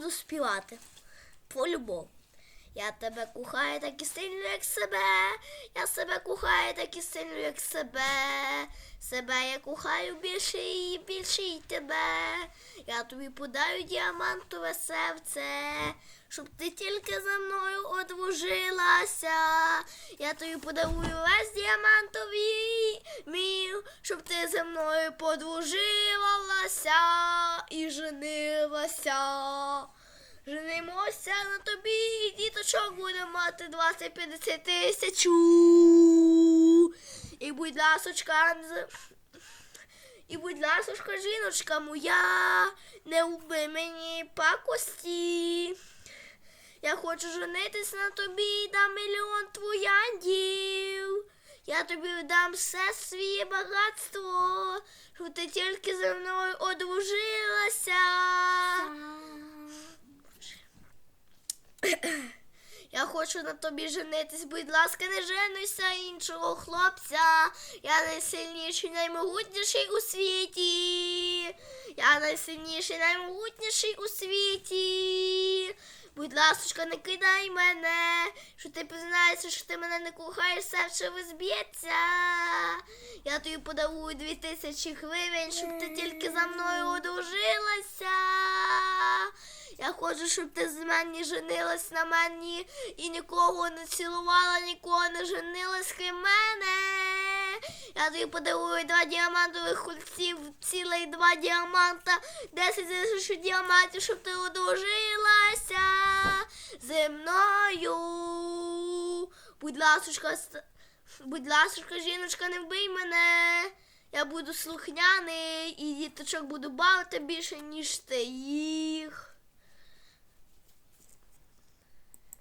буду співати. По-любому. Я тебе кохаю так і сильно, як себе. Я себе кохаю так і сильно, як себе. Себе я кохаю більше і більше і тебе. Я тобі подаю діамантове серце, щоб ти тільки за мною одружилася. Я тобі подарую весь діамантовий мір, щоб ти за мною подружилася і женилася. Женимося на тобі, діточок будемо мати 20-50 тисяч. І будь ласочка, і будь ласочка, жіночка моя, не уби мені пакості. Я хочу женитись на тобі, дам мільйон твояндів. Я тобі дам все своє багатство, щоб ти тільки зі мною одружилася. Я хочу на тобі женитись, будь ласка, не женуйся іншого хлопця. Я найсильніший, наймогутніший у світі. Я найсильніший, наймогутніший у світі. Будь ласочка, не кидай мене, що ти признаєшся, що ти мене не кохаєш, серце розб'ється. Я тобі подарую дві тисячі гривень, щоб ти тільки за мною одружилася. Хочу, щоб ти з мене женилась на мені і нікого не цілувала, нікого не женилась крім мене. Я тобі подарую два діамантових кульців, цілих два діаманта, десять тисяч діамантів, щоб ти одружилася зі мною. Будь ласочка, будь ласочка, жіночка, не вбий мене. Я буду слухняний і діточок буду бавити більше, ніж ти.